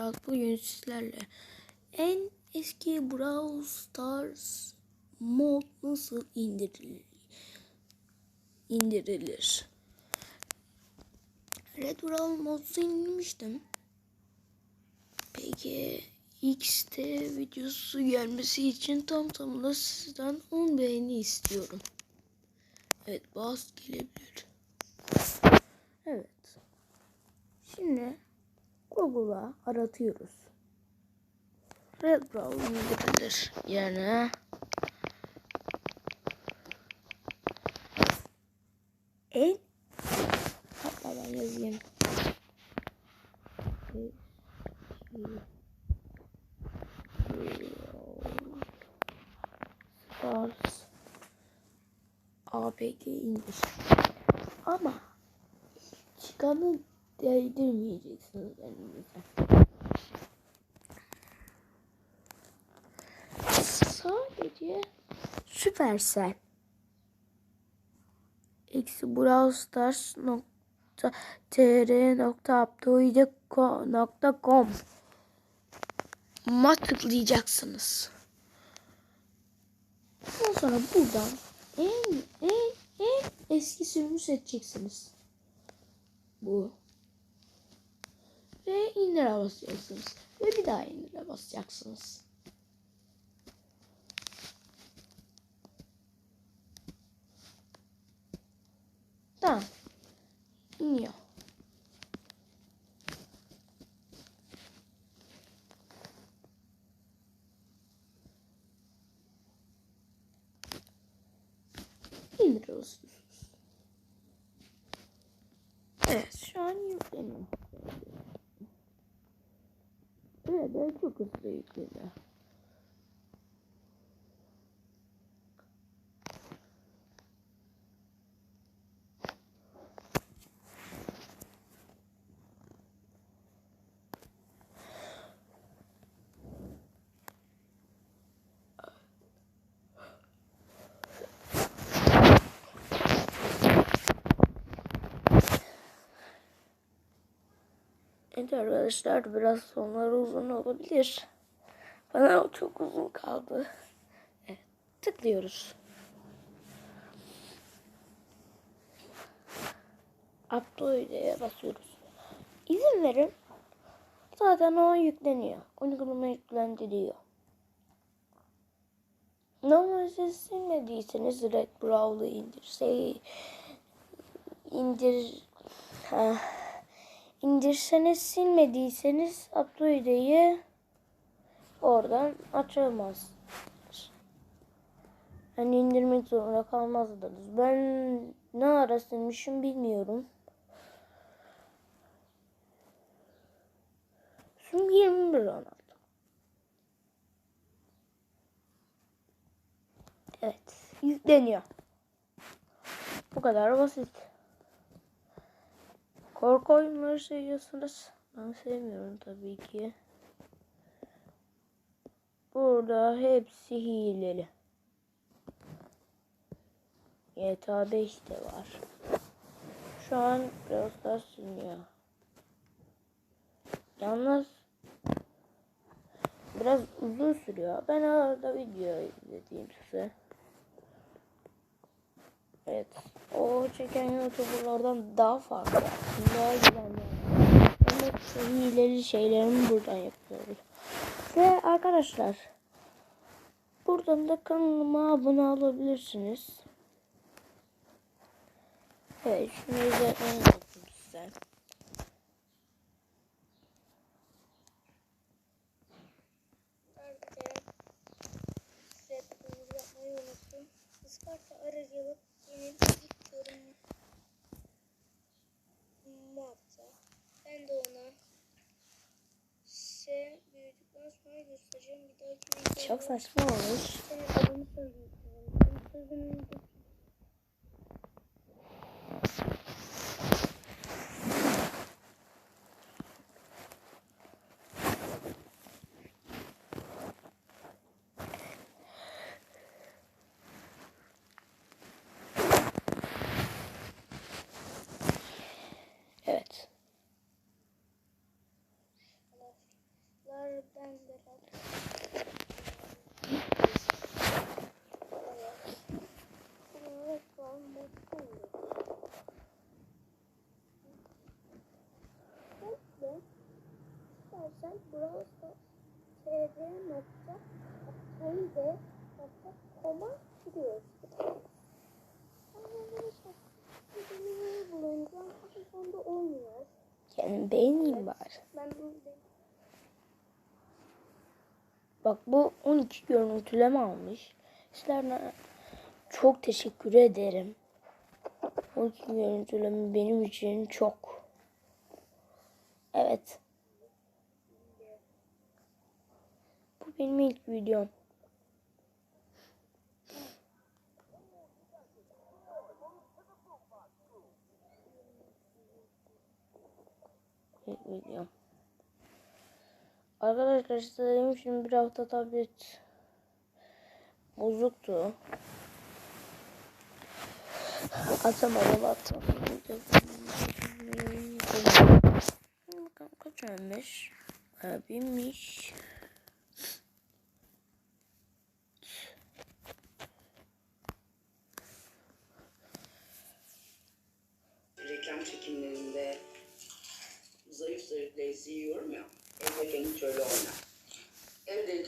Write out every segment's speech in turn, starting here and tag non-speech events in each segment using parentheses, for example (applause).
arkadaşlar sizlerle en eski Brawl Stars mod nasıl indirilir? indirilir. Red Brawl modu indirmiştim. Peki X'te videosu gelmesi için tam tamına sizden 10 beğeni istiyorum. Evet bazı gelebilir. Evet. Şimdi Google'a aratıyoruz. Red Brawl indirilir yerine en hatta ben yazayım. Stars APK indir. Ama çıkanı değdirmeyeceksiniz elinize. Sadece Supercell eksi Brawl Stars nokta tr nokta nokta com ma tıklayacaksınız. Ondan sonra buradan en en en eski sürümü seçeceksiniz. Bu. Ve indire basacaksınız. Ve bir daha indire basacaksınız. Tamam. İniyor. İndiriyorsunuz. Evet şu an yükleniyor. Evet çok hızlı yükleniyor. Evet arkadaşlar biraz sonları uzun olabilir. Bana o çok uzun kaldı. Evet, tıklıyoruz. Upload'e basıyoruz. İzin verin. Zaten o yükleniyor. Uygulama yüklendiriyor. Normal siz silmediyseniz Red Brawl'ı indir. Şey, indir. Ha indirseniz silmediyseniz upload'ı oradan açamaz. Yani indirmek zorunda kalmazdınız. Ben ne ara silmişim bilmiyorum. Şimdi 21 Ronaldo. Evet. Yükleniyor. Bu kadar basit. Korku oyunları seviyorsunuz. Ben sevmiyorum tabii ki. Burada hepsi hileli. GTA 5 de var. Şu an biraz daha sürüyor. Yalnız biraz uzun sürüyor. Ben arada video izlediğim size. Evet. O çeken youtuberlardan daha farklı. Daha güvenli. Ama hileli şeylerimi buradan yapıyoruz. Ve arkadaşlar buradan da kanalıma abone olabilirsiniz. Evet şunu izletmeni yaptım size. çok saçma olmuş. Evet. Beğeneyim bari. Ben buradayım. Bak bu 12 görüntüleme almış. Sizlerden çok teşekkür ederim. 12 görüntüleme benim için çok. Evet. Bu benim ilk videom. İlk videom. Arkadaşlar size dedim bir hafta tablet bozuktu. Atamadım atamadım. Bakalım kaç ölmüş? Ha,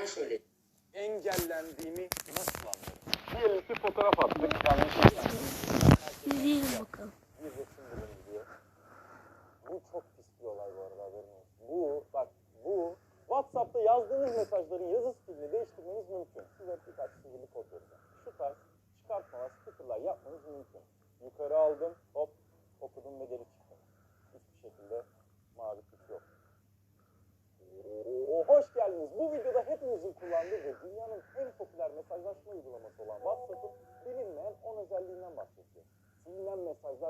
Evdeyken şöyle engellendiğimi nasıl anlarım? Diyelim ki fotoğraf attık. Yani İzleyelim bakalım. bir resim. Bu çok pis bir olay bu arada haberin olsun. Bu bak bu WhatsApp'ta yazdığınız mesajların yazı stilini değiştirmeniz mümkün. Size birkaç sihirli kod vereceğim. Şu tarz çıkartmalar, stickerlar yapmanız mümkün. Yukarı aldım, hop okudum ve geri çıktım. Hiçbir şekilde mavi tik yok. Oo, hoş geldiniz. Bu videoda hepimizin kullandığı ve dünyanın en popüler mesajlaşma uygulaması olan WhatsApp'ın bilinmeyen 10 özelliğinden bahsedeceğim. Silinen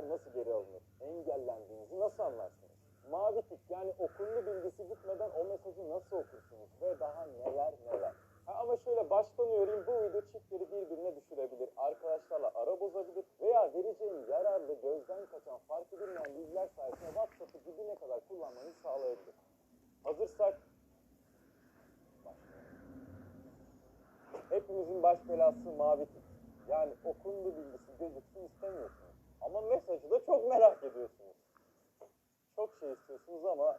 mesajlar nasıl geri alınır? Engellendiğinizi nasıl anlarsınız? Mavi tik yani okundu bilgisi gitmeden o mesajı nasıl okursunuz? Ve daha neler neler. Ha, ama şöyle baştan uyarayım bu video çiftleri birbirine düşürebilir, arkadaşlarla ara bozabilir veya vereceğim yararlı, gözden kaçan, fark edilmeyen bilgiler sayesinde WhatsApp'ı dibine kadar kullanmanızı sağlayabilir. Hazırsak Hepimizin baş belası mavi tik. Yani okundu bilgisi gözüksün istemiyorsunuz. Ama mesajı da çok merak ediyorsunuz. Çok şey istiyorsunuz ama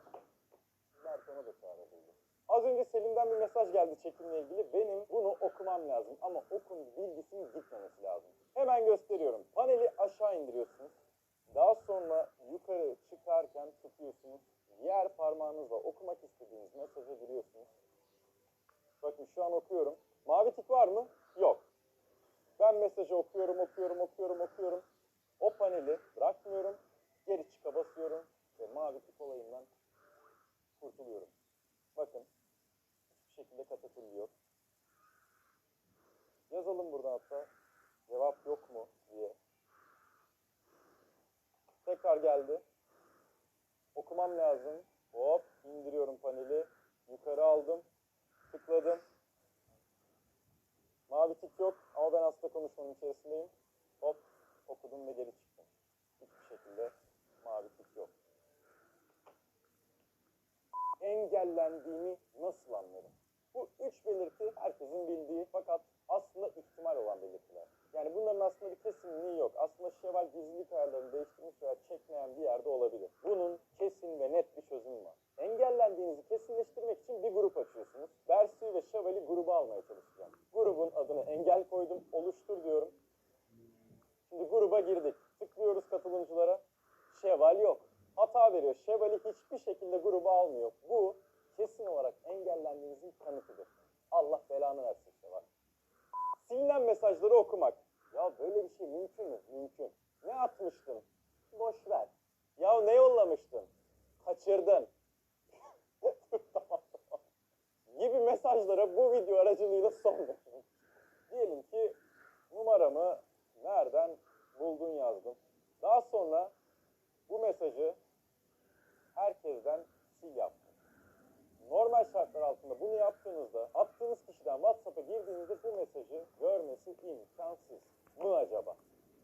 Mert ona da çare buldu. Az önce Selim'den bir mesaj geldi çekimle ilgili. Benim bunu okumam lazım ama okundu bilgisinin gitmemesi lazım. Hemen gösteriyorum. Paneli aşağı indiriyorsunuz. Daha sonra yukarı çıkarken tutuyorsunuz. Diğer parmağınızla okumak istediğiniz mesaja giriyorsunuz. Bakın şu an okuyorum. Mavi tik var mı? Yok. Ben mesajı okuyorum, okuyorum, okuyorum, okuyorum. O paneli bırakmıyorum. Geri çıka basıyorum ve mavi tik olayından kurtuluyorum. Bakın hiçbir şekilde katakulli yok. Yazalım burada hatta cevap yok mu diye. Tekrar geldi. Okumam lazım. Hop indiriyorum paneli. Yukarı aldım. Tıkladım. Mavi tik yok ama ben aslında konuşmanın içerisindeyim. Hop okudum ve geri çıktım. Hiçbir şekilde tik yok. Engellendiğimi nasıl anlarım? Bu üç belirti herkesin bildiği fakat aslında ihtimal olan belirtiler. Yani bunların aslında bir kesinliği yok. Aslında Şevval gizlilik ayarlarını değiştirmiş veya çekmeyen bir yerde olabilir. Bunun kesin ve net bir çözümü var. Engellendiğinizi kesinleştirmek için bir grup açıyorsunuz. Bersi ve Şevval'i gruba almaya çalışacağım. Grubun adını engel koydum. Oluştur diyorum. Şimdi gruba girdik. Tıklıyoruz katılımcılara. Şevval yok. Hata veriyor. Şevval'i hiçbir şekilde gruba almıyor. Bu kesin olarak engellendiğinizin kanıtıdır. Allah belanı versin Şevval. Silinen mesajları okumak. Ya böyle bir şey mümkün mü? Mümkün. Ne atmıştın? Boş ver. Ya ne yollamıştın? Kaçırdın. (laughs) Gibi mesajlara bu video aracılığıyla son veriyorum. Diyelim ki numaramı nereden buldun yazdım. Daha sonra bu mesajı herkesten sil yaptım. Normal şartlar altında bunu yaptığınızda attığınız kişiden WhatsApp'a girdiğinizde bu mesajı görmesi imkansız mı acaba?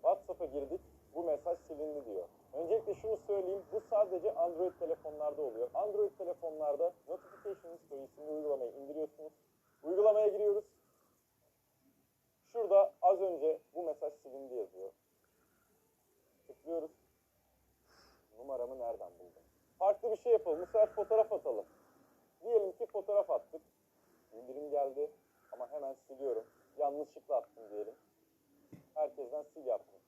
WhatsApp'a girdik, bu mesaj silindi diyor. Öncelikle şunu söyleyeyim. Bu sadece Android telefonlarda oluyor. Android telefonlarda Notification History isimli uygulamayı indiriyorsunuz. Uygulamaya giriyoruz. Şurada az önce bu mesaj silindi yazıyor. Tıklıyoruz. Numaramı nereden buldum? Farklı bir şey yapalım. Bu fotoğraf atalım. Diyelim ki fotoğraf attık. Bildirim geldi ama hemen siliyorum. Yanlışlıkla attım diyelim. Herkesten sil yaptım.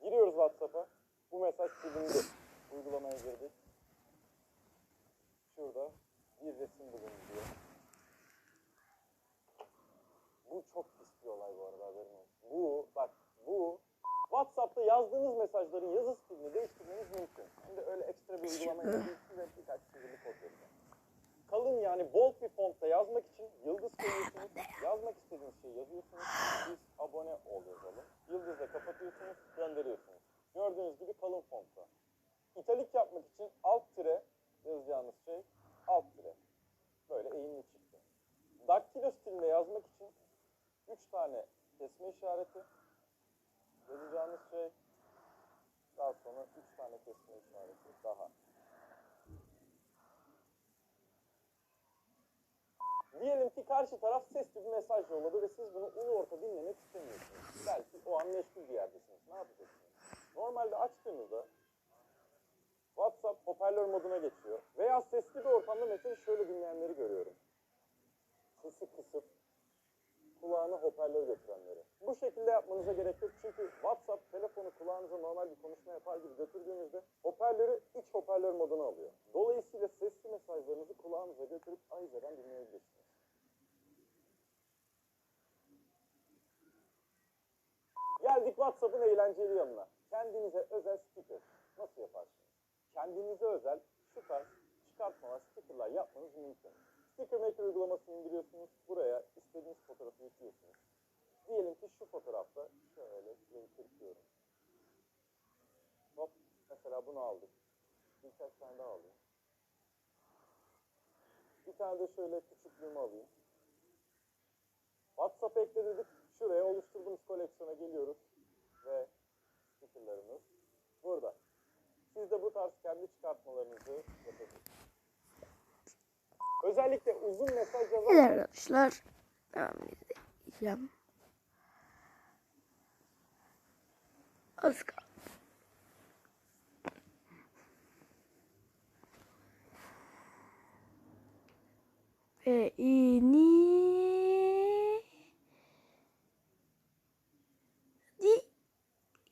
Giriyoruz WhatsApp'a. Bu mesaj silindi. Uygulamaya girdik. Şurada bir resim bulundu diyor. Bu çok pis bir olay bu arada haberin olsun. Bu bak bu WhatsApp'ta yazdığınız mesajların yazı stilini değiştirmeniz mümkün. De öyle ekstra bir uygulamaya değil size birkaç sihirli kod vereceğim. Kalın yani bold bir fontta yazmak için yıldız koyuyorsunuz. Yazmak istediğiniz şeyi yazıyorsunuz. Biz abone ol yazalım. Yıldızla kapatıyorsunuz, gönderiyorsunuz. Gördüğünüz gibi kalın fontta. İtalik yapmak için alt tire yazacağınız şey alt tire. Böyle eğimli çıktı. Daktilo stilinde yazmak için 3 tane kesme işareti yazacağınız şey daha sonra 3 tane kesme işareti daha. Diyelim ki karşı taraf sesli bir mesaj yolladı ve siz bunu ulu orta dinlemek istemiyorsunuz. Belki o an meşgul bir yerdesiniz. Ne yapacaksınız? Normalde açtığınızda WhatsApp hoparlör moduna geçiyor. Veya sesli bir ortamda mesajı şöyle dinleyenleri görüyorum. Sesi kısıp kulağına hoparlör götürenleri. Bu şekilde yapmanıza gerek yok çünkü WhatsApp telefonu kulağınıza normal bir konuşma yapar gibi götürdüğünüzde hoparlörü iç hoparlör moduna alıyor. Dolayısıyla sesli mesajlarınızı kulağınıza götürüp ayızadan dinleyebilirsiniz. Geldik WhatsApp'ın eğlenceli yanına. Kendinize özel sticker. Nasıl yaparsınız? Kendinize özel tarz çıkartmalar, stickerlar yapmanız mümkün. Maker uygulamasını indiriyorsunuz. Buraya istediğiniz fotoğrafı yüklüyorsunuz. Diyelim ki şu fotoğrafta şöyle kırpıyorum. Hop mesela bunu aldık. Birkaç tane daha alayım. Bir tane de şöyle küçüklüğümü alayım. WhatsApp ekle dedik. Şuraya oluşturduğumuz koleksiyona geliyoruz. Ve stickerlarımız burada. Siz de bu tarz kendi çıkartmalarınızı yapabilirsiniz. Özellikle uzun mesaj yazan Evet arkadaşlar. Devam edeceğim. Az kaldı. Ve ini Di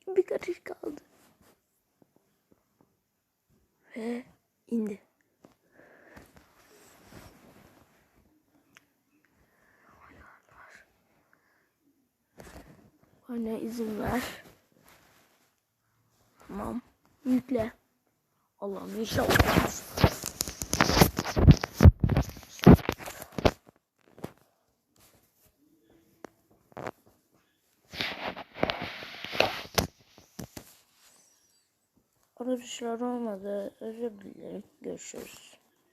bir karış kaldı. Ve indi. Bana izin ver. Tamam. Yükle. Allah'ım inşallah. Arkadaşlar olmadı. Özür dilerim. Görüşürüz.